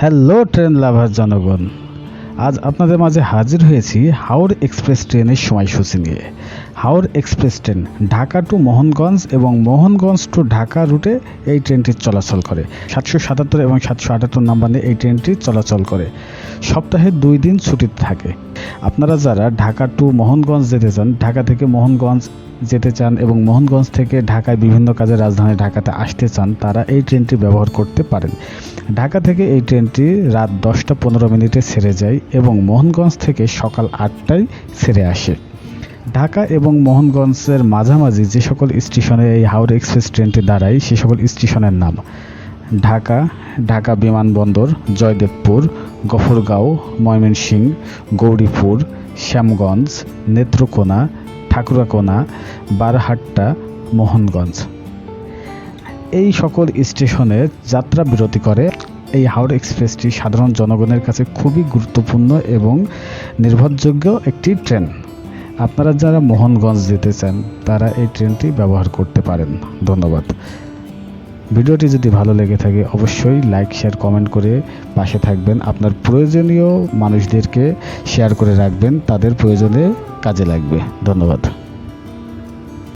Hello, train লাভার জনগণ। আজ আপনাদের মাঝে হাজির হয়েছি হাওড় এক্সপ্রেস ট্রেনের সময়সূচি নিয়ে। Haor express train Dhaka to Mohanganj এবং মোহনগঞ্জ টু ঢাকা রুটে এই ট্রেনটি চলাচল করে। সাতশো সাতাত্তর এবং সাতশো আটাত্তর নাম্বার এই ট্রেনটি চলাচল করে। সপ্তাহে দুই দিন ছুটিতে থাকে। আপনারা যারা ঢাকা টু মোহনগঞ্জ যেতে চান, ঢাকা থেকে মোহনগঞ্জ যেতে চান এবং মোহনগঞ্জ থেকে ঢাকায় বিভিন্ন কাজে রাজধানী ঢাকাতে আসতে চান, তারা এই ট্রেনটি ব্যবহার করতে পারেন। ঢাকা থেকে এই ট্রেনটি রাত দশটা পনেরো মিনিটে ছেড়ে যায় এবং মোহনগঞ্জ থেকে সকাল আটটায় ছেড়ে আসে। ঢাকা এবং মোহনগঞ্জের মাঝামাঝি যে সকল স্টেশনে এই হাওড়া এক্সপ্রেস ট্রেনটি দাঁড়ায়, সে সকল স্টেশনের নাম ঢাকা ঢাকা বিমানবন্দর, জয়দেবপুর গফরগাঁও, ময়মনসিংহ, গৌরীপুর, শ্যামগঞ্জ, নেত্রকোনা, ঠাকুরাকোনা, বারহাট্টা, মোহনগঞ্জ। এই সকল স্টেশনে যাত্রা বিরতি করে এই হাওড়া এক্সপ্রেসটি সাধারণ জনগণের কাছে খুবই গুরুত্বপূর্ণ এবং নির্ভরযোগ্য একটি ট্রেন। আপনারা যারা মোহনগঞ্জ যেতে চান, তারা এই ট্রেনটি ব্যবহার করতে পারেন। ধন্যবাদ। ভিডিওটি যদি ভালো লেগে থাকে, অবশ্যই লাইক শেয়ার কমেন্ট করে পাশে থাকবেন। আপনার প্রয়োজনীয় মানুষদেরকে শেয়ার করে রাখবেন। তাদের প্রয়োজনে কাজে লাগবে। ধন্যবাদ।